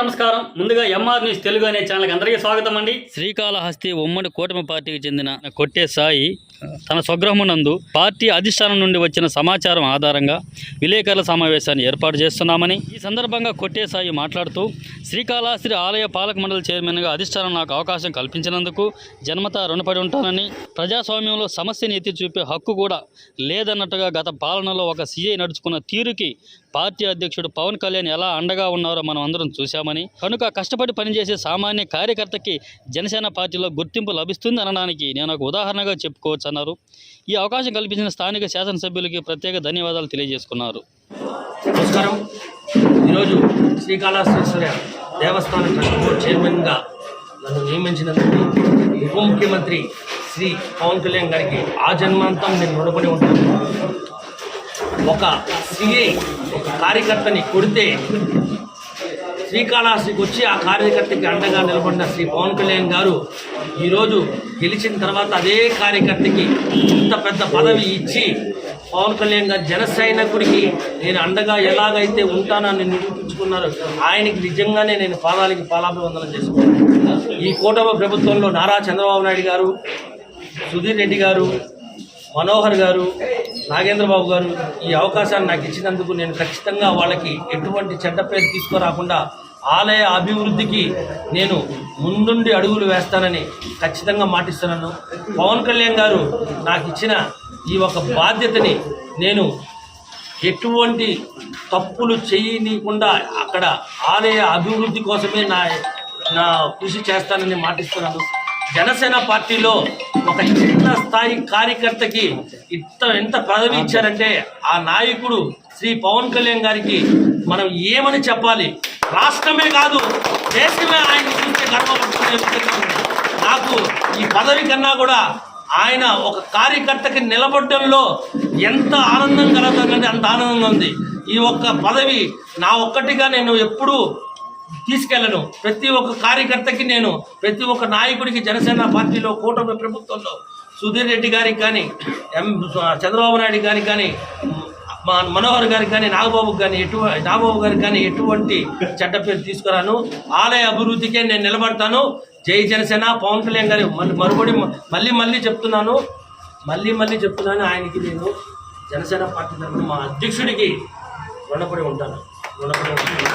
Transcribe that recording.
నమస్కారం. ముందుగా MR news Telugu అనే ఛానల్కి అందరికీ స్వాగతం అండి. శ్రీకాళహస్తి ఉమ్మడి కూటమి పార్టీకి చెందిన కొట్టే సాయి తన స్వగ్రహమునందు పార్టీ అధిష్టానం నుండి వచ్చిన సమాచారం ఆధారంగా విలేకరుల సమావేశాన్ని ఏర్పాటు చేస్తున్నామని ఈ సందర్భంగా కొట్టే సాయి మాట్లాడుతూ శ్రీకాళహస్తి ఆలయ పాలక మండలి చైర్మన్గా అధిష్టానం నాకు అవకాశం కల్పించినందుకు జన్మత రుణపడి ఉంటానని ప్రజాస్వామ్యంలో సమస్యని ఎత్తి చూపే హక్కు కూడా లేదన్నట్టుగా గత పాలనలో ఒక సీఐ నడుచుకున్న తీరుకి పార్టీ అధ్యక్షుడు పవన్ కళ్యాణ్ ఎలా అండగా ఉన్నారో మనం అందరం చూశామని కనుక కష్టపడి పనిచేసే సామాన్య కార్యకర్తకి జనసేన పార్టీలో గుర్తింపు లభిస్తుంది అనడానికి నేను ఒక ఉదాహరణగా చెప్పుకోవచ్చు అన్నారు ఈ అవకాశం కల్పించిన స్థానిక శాసనసభ్యులకి ప్రత్యేక ధన్యవాదాలు తెలియజేసుకున్నారు. నమస్కారం. ఈరోజు శ్రీకాళహస్తీశ్వర దేవస్థాన ట్రస్ట్ బోర్డ్ చైర్మన్గా నన్ను నియమించినందుకు ఉప ముఖ్యమంత్రి శ్రీ పవన్ కళ్యాణ్ గారికి ఆ జన్మాంతం నేను రుణపడి ఉంటాను. ఒక సిఐ ఒక కార్యకర్తని కొడితే శ్రీకాళహస్తికి వచ్చి ఆ కార్యకర్తకి అండగా నిలబడిన శ్రీ పవన్ కళ్యాణ్ గారు ఈరోజు గెలిచిన తర్వాత అదే కార్యకర్తకి ఇంత పెద్ద పదవి ఇచ్చి పవన్ కళ్యాణ్ గారు జన సైనికుడికి నేను అండగా ఎలాగైతే ఉంటానని నిరూపించుకున్నారు ఆయనకి నిజంగానే నేను పాదాలకి పాలాభివందనం చేసుకున్నాను ఈ కూటమి ప్రభుత్వంలో నారా చంద్రబాబు నాయుడు గారు సుధీర్ రెడ్డి గారు మనోహర్ గారు నాగేంద్రబాబు గారు ఈ అవకాశాన్ని నాకు ఇచ్చినందుకు నేను ఖచ్చితంగా వాళ్ళకి ఎటువంటి చెడ్డ పేరు తీసుకురాకుండా ఆలయ అభివృద్ధికి నేను ముందుండి అడుగులు వేస్తానని ఖచ్చితంగా మాటిస్తున్నాను. పవన్ కళ్యాణ్ గారు నాకు ఇచ్చిన ఈ ఒక బాధ్యతని నేను ఎటువంటి తప్పులు చేయనీయకుండా అక్కడ ఆలయ అభివృద్ధి కోసమే నా నా కృషి చేస్తానని మాటిస్తున్నాను. జనసేన పార్టీలో ఒక చిన్న స్థాయి కార్యకర్తకి ఇంత ఎంత పదవి ఇచ్చారంటే ఆ నాయకుడు శ్రీ పవన్ కళ్యాణ్ గారికి మనం ఏమని చెప్పాలి? రాష్ట్రమే కాదు దేశమే ఆయన చూస్తే గర్వపడుతున్న నాకు ఈ పదవి కన్నా కూడా ఆయన ఒక కార్యకర్తకి నిలబడడంలో ఎంత ఆనందం కలుగుతుందంటే అంత ఆనందంగా ఉంది. ఈ ఒక్క పదవి నా ఒక్కటిగా నేను ఎప్పుడూ తీసుకెళ్ళను. ప్రతి ఒక్క కార్యకర్తకి నేను ప్రతి ఒక్క నాయకుడికి జనసేన పార్టీలో కూటమి ప్రభుత్వంలో సుధీర్ రెడ్డి గారికి కానీ ఎం చంద్రబాబు నాయుడు గారికి కానీ మా మనోహర్ గారికి కానీ నాగబాబు కానీ ఎటు నాగబాబు గారికి కానీ ఎటువంటి చెడ్డ పేరు తీసుకురాను. ఆలయ అభివృద్ధికే నేను నిలబడతాను. జై జనసేన పవన్ కళ్యాణ్ గారి మళ్ళీ మరుబడి మళ్ళీ మళ్ళీ చెప్తున్నాను. మళ్ళీ మళ్ళీ చెప్తున్నాను ఆయనకి నేను జనసేన పార్టీ తరఫున మా అధ్యక్షుడికి రుణపడి ఉంటాను. రుణపడి ఉంటాను.